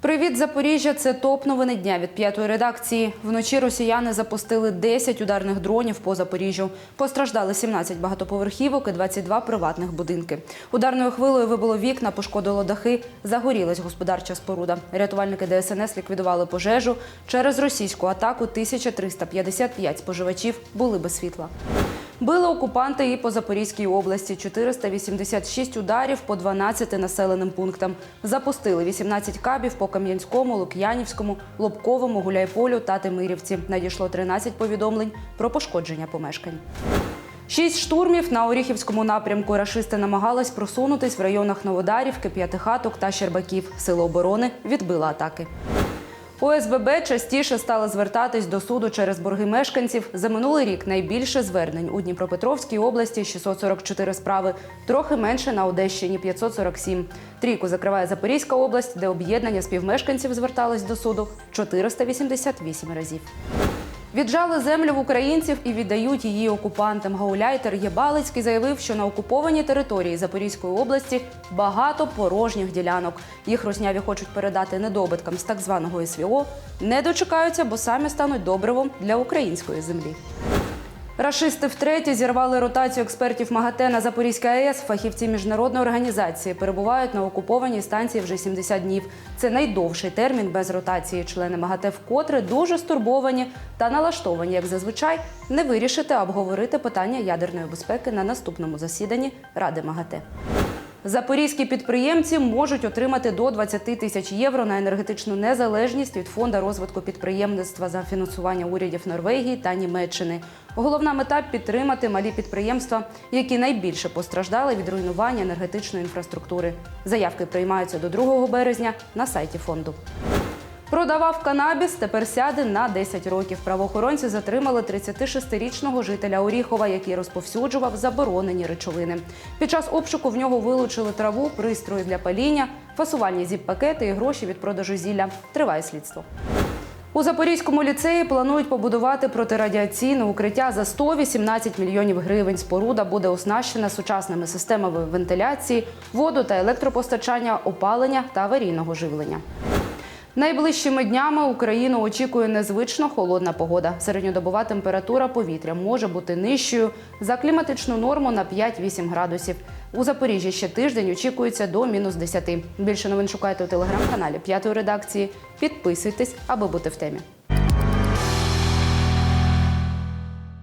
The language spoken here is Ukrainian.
Привіт, Запоріжжя! Це топ новини дня від п'ятої редакції. Вночі росіяни запустили 10 ударних дронів по Запоріжжю. Постраждали 17 багатоповерхівок і 22 приватних будинки. Ударною хвилею вибило вікна, пошкодило дахи, загорілась господарча споруда. Рятувальники ДСНС ліквідували пожежу. Через російську атаку 1355 споживачів були без світла. Били окупанти і по Запорізькій області 486 ударів по 12 населеним пунктам. Запустили 18 кабів по Кам'янському, Лук'янівському, Лобковому, Гуляйполю та Тимирівці. Надійшло 13 повідомлень про пошкодження помешкань. Шість штурмів на Оріхівському напрямку. Рашисти намагались просунутись в районах Новодарівки, П'ятихаток та Щербаків. Сили оборони відбили атаки. ОСББ частіше стали звертатись до суду через борги мешканців. За минулий рік найбільше звернень у Дніпропетровській області 644 справи, трохи менше на Одещині 547. Трійку закриває Запорізька область, де об'єднання співмешканців звертались до суду 488 разів. Віджали землю в українців і віддають її окупантам. Гауляйтер Єбалицький заявив, що на окупованій території Запорізької області багато порожніх ділянок. Їх русняві хочуть передати недобиткам з так званого СВО. Не дочекаються, бо самі стануть добривом для української землі. Рашисти втретє зірвали ротацію експертів МАГАТЕ на Запорізькій АЕС. Фахівці міжнародної організації перебувають на окупованій станції вже 70 днів. Це найдовший термін без ротації. Члени МАГАТЕ вкотре дуже стурбовані та налаштовані, як зазвичай, не вирішити, обговорити питання ядерної безпеки на наступному засіданні Ради МАГАТЕ. Запорізькі підприємці можуть отримати до 20 тисяч євро на енергетичну незалежність від фонду розвитку підприємництва за фінансування урядів Норвегії та Німеччини. Головна мета підтримати малі підприємства, які найбільше постраждали від руйнування енергетичної інфраструктури. Заявки приймаються до 2 березня на сайті фонду. Продавав канабіс, тепер сяде на 10 років. Правоохоронці затримали 36-річного жителя Оріхова, який розповсюджував заборонені речовини. Під час обшуку в нього вилучили траву, пристрої для паління, фасувальні зіп-пакети і гроші від продажу зілля. Триває слідство. У Запорізькому ліцеї планують побудувати протирадіаційне укриття за 118 мільйонів гривень. Споруда буде оснащена сучасними системами вентиляції, воду та електропостачання, опалення та аварійного живлення. Найближчими днями Україну очікує незвично холодна погода. Середньодобова температура повітря може бути нижчою за кліматичну норму на 5-8 градусів. У Запоріжжі ще тиждень очікується до мінус 10. Більше новин шукайте у телеграм-каналі п'ятої редакції. Підписуйтесь, аби бути в темі.